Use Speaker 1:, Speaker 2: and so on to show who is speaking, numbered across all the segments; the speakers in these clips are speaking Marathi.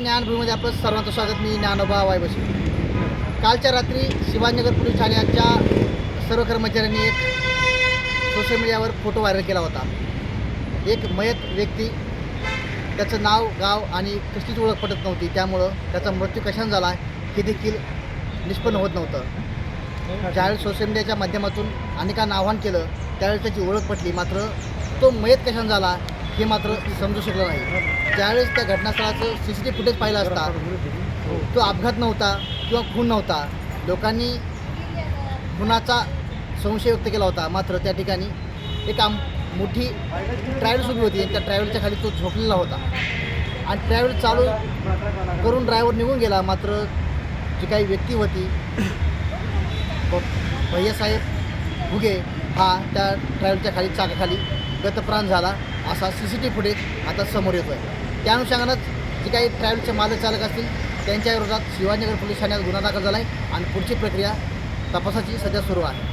Speaker 1: ज्ञानभूमीमध्ये आपलं सर्वांचं स्वागत. मी ज्ञानोबा वायबशी. कालच्या रात्री शिवाजीनगर पोलीस ठाण्याच्या सर्व कर्मचाऱ्यांनी एक सोशल मीडियावर फोटो व्हायरल केला होता. एक मयत व्यक्ती त्याचं नाव गाव आणि कसलीच ओळख पटत नव्हती. त्यामुळं त्याचा मृत्यू कशाने झाला हे देखील निष्पन्न होत नव्हतं. ज्यावेळेस सोशल मीडियाच्या माध्यमातून अनेकांना आव्हान केलं त्यावेळेस त्याची ओळख पटली. मात्र तो मयत कशाने झाला हे मात्र समजू शकलं नाही. ज्यावेळेस त्या घटनास्थळाचं सी सी टी फुटेज पाहिलं असता तो अपघात नव्हता किंवा खून नव्हता. लोकांनी खुनाचा संशय व्यक्त केला होता. मात्र त्या ठिकाणी एक आम मोठी ट्रॅव्हल सुरू होती आणि त्या ट्रॅव्हलच्या खाली तो झोपलेला होता. आणि ट्रॅव्हल चालू करून ड्रायव्हर निघून गेला. मात्र जी काही व्यक्ती होती भैयासाहेब भुगे हा त्या ट्रॅव्हलच्या खाली चाकाखाली गतप्राण झाला. असा सी सी टी फुटेज आता समोर येतो आहे त्या अनुषंगानंच जे काही ट्रॅव्हलचे मालक चालक असतील त्यांच्या विरोधात शिवाजीनगर पोलीस ठाण्यात गुन्हा दाखल झाला आहे आणि पुढची प्रक्रिया तपासाची सध्या सुरू आहे.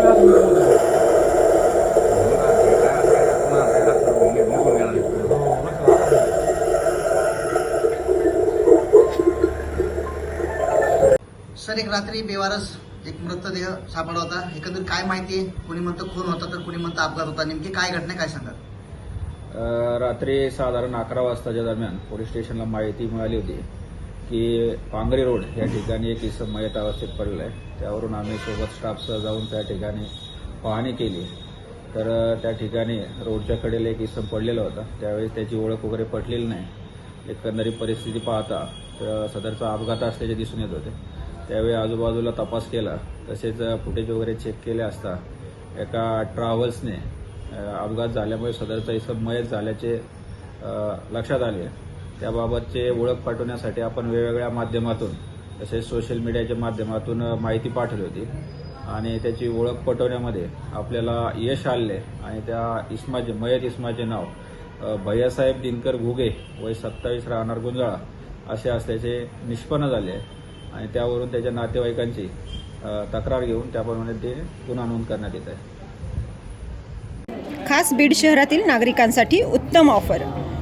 Speaker 1: सर एक रात्री बेवारस एक मृतदेह सापडला होता. एकंदर काय माहिती आहे? कोणी म्हणतं खून होता तर कोणी म्हणतं अपघात होता? नेमकी काय घटना काय सांगा
Speaker 2: रात्री साधारण अकरा वाजताच्या दरम्यान पोलीस स्टेशनला माहिती मिळाली होती. की पांगरी रोड या ठिकाणी एक इसम मयत अवस्थेत पडलं आहे त्यावरून आम्ही सोबत स्टाफसह जाऊन त्या ठिकाणी पाहणी केली. तर त्या ठिकाणी रोडच्या कडेला एक इसम पडलेला होता. त्यावेळेस त्याची ओळख वगैरे पटलेली नाही. एकंदरीत परिस्थिती पाहता तर सदरचा अपघात असल्याचे दिसून येत होते. त्यावेळी आजूबाजूला तपास केला. तसेच फुटेज वगैरे चेक केले असता एका ट्रॅव्हल्सने अपघात झाल्यामुळे सदरचा इसम मयत झाल्याचे लक्षात आले. त्याबाबतचे ओळख पाठवण्यासाठी आपण वेगवेगळ्या माध्यमातून तसेच सोशल मीडियाच्या माध्यमातून माहिती पाठवली होती. आणि त्याची ओळख पटवण्यामध्ये आपल्याला यश आले आणि त्या इस्माचे मयत इस्माचे नाव भैयासाहेब दिनकर घुगे वय सत्तावीस राहणार गुंजाळा असे असल्याचे निष्पन्न झाले आहे. आणि त्यावरून त्याच्या नातेवाईकांची तक्रार घेऊन त्याप्रमाणे ते गुन्हा नोंद करण्यात येत आहे.
Speaker 3: खास बीड शहरातील नागरिकांसाठी उत्तम ऑफर